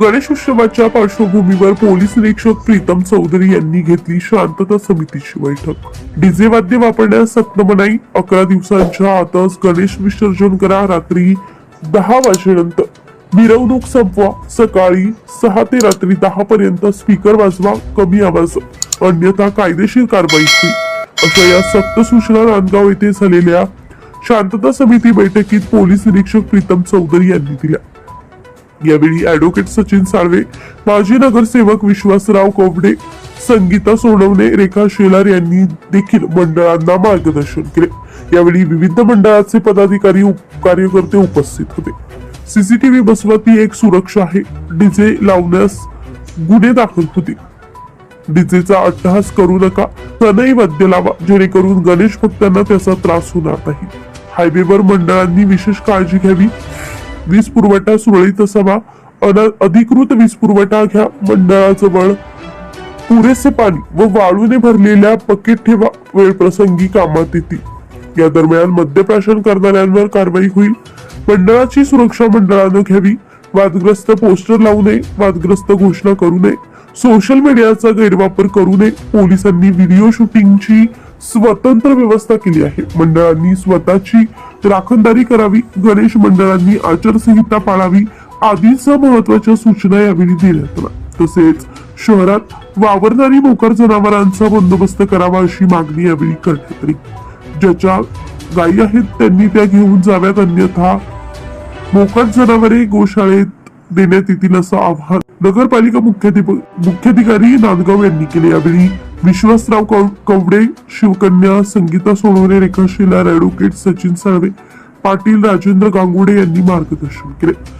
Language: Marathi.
गणेश उत्सवाच्या पार्श्वभूमीवर पोलीस निरीक्षक प्रीतम चौधरी यांनी घेतली शांतता समितीची बैठक. डीजे वाद्य वापरण्यास सक्त मनाई अकरा दिवसांच्या आतच गणेश विसर्जन करा रात्री दहा वाजेनंतर. मिरवणूक संपवा सकाळी सहा ते रात्री दहा पर्यंत स्पीकर वाजवा कमी आवाज. अन्यथा कायदेशीर कारवाई अशा या सक्त सूचना नांदगाव येथे झालेल्या शांतता समिती बैठकीत पोलीस निरीक्षक प्रीतम चौधरी यांनी दिल्या. यावेळी ऍडव्होकेट सचिन साळवे माजी नगरसेवक विश्वासराव कवडे संगीता सोनवणे रेखा शेलार यांनी देखील मंडळांना मार्गदर्शन केले. यावेळी विविध मंडळाचे पदाधिकारी कार्यकर्ते उपस्थित होते. सीसीटीव्ही बसवत ही एक सुरक्षा आहे. डीजे लावण्यास गुन्हे दाखल होते डीजेचा अट्टहास करू नका. सनई वाद्य लावा. जेणेकरून गणेश भक्तांना त्याचा त्रास होणार नाही. हायवेवर मंडळांनी विशेष काळजी घ्यावी. वीज पुरवठा सुरळीत असावा. अधिकृत वीज पुरवठा घ्या मंडळाजवळ. पुरेसे पाणी व वाळूने भरलेल्या पकेट ठेवा. वेळप्रसंगी कामात येतील या दरम्यान मद्यप्राशन करणाऱ्यांवर कारवाई होईल. मंडळाची सुरक्षा मंडळानं घ्यावी. वादग्रस्त पोस्टर लावू नये. वादग्रस्त घोषणा करू नये. सोशल मीडियाचा गैरवापर करू नये. पोलिसांनी व्हिडिओ शूटिंगची स्वतंत्र व्यवस्था केली आहे. मंडळांनी स्वतःची राखणदारी करावी. गणेश मंडळांनी आचारसंहिता पाळावी. आदींसह महत्त्वाच्या सूचना यावेळी देण्यात आल्या तसेच शहरात वावरणारी मोकार जनावरांचा बंदोबस्त करावा अशी मागणी यावेळी करण्यात आली. ज्याच्या गायी आहेत त्यांनी त्या घेऊन जाव्यात. अन्यथा मोकाट जनावरे गोशाळेत देण्यात येतील असं आव्हान नगरपालिका मुख्याधिप- मुख्याधिकारी नांदगाव यांनी केले. यावेळी विश्वासराव कव- कवडे शिवकन्या संगीता सोनवणे रेखा शिलार ॲडव्होकेट सचिन साळवे पाटील राजेंद्र गांगुडे यांनी मार्गदर्शन केले.